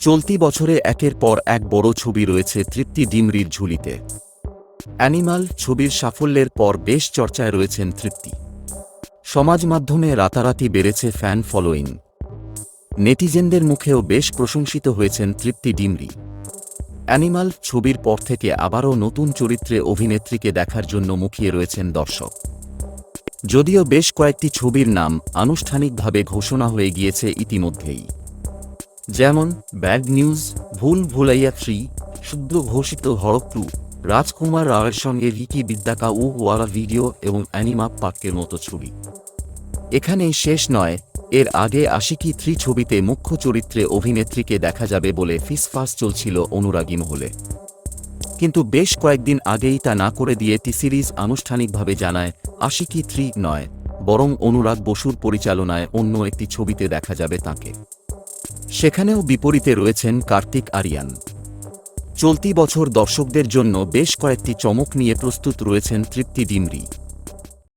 চলতি বছরে একের পর এক বড় ছবি রয়েছে তৃপ্তি ডিমরির ঝুলিতে। অ্যানিমাল ছবির সাফল্যের পর বেশ চর্চায় রয়েছেন তৃপ্তি। সমাজ মাধ্যমে রাতারাতি বেড়েছে ফ্যান ফলোয়িং। নেটিজেনদের মুখেও বেশ প্রশংসিত হয়েছেন তৃপ্তি ডিমরি। অ্যানিমাল ছবির পর থেকে আবারও নতুন চরিত্রে অভিনেত্রীকে দেখার জন্য মুখিয়ে রয়েছেন দর্শক। যদিও বেশ কয়েকটি ছবির নাম আনুষ্ঠানিকভাবে ঘোষণা হয়ে গিয়েছে ইতিমধ্যেই। যেমন ব্যাড নিউজ, ভুল ভুলাইয়া থ্রি, শুদ্ধ ঘোষিত হরক টু, রাজকুমার রাওয়ের সঙ্গে রিকি বিদ্যাকা ও ওয়ালা ভিডিও এবং অ্যানিমা পার্কের মতো ছবি। এখানে শেষ নয়, এর আগে আশিকি থ্রি ছবিতে মুখ্য চরিত্রে অভিনেত্রীকে দেখা যাবে বলে ফিসফাস চলছিল অনুরাগী মহলে। কিন্তু বেশ কয়েকদিন আগেই তা না করে দিয়ে টি সিরিজ আনুষ্ঠানিকভাবে জানায় আশিকি থ্রি নয়, বরং অনুরাগ বসুর পরিচালনায় অন্য একটি ছবিতে দেখা যাবে তাকে। সেখানেও বিপরীতে রয়েছেন কার্তিক আরিয়ান। চলতি বছর দর্শকদের জন্য বেশ কয়েকটি চমক নিয়ে প্রস্তুত রয়েছেন তৃপ্তি ডিমরি।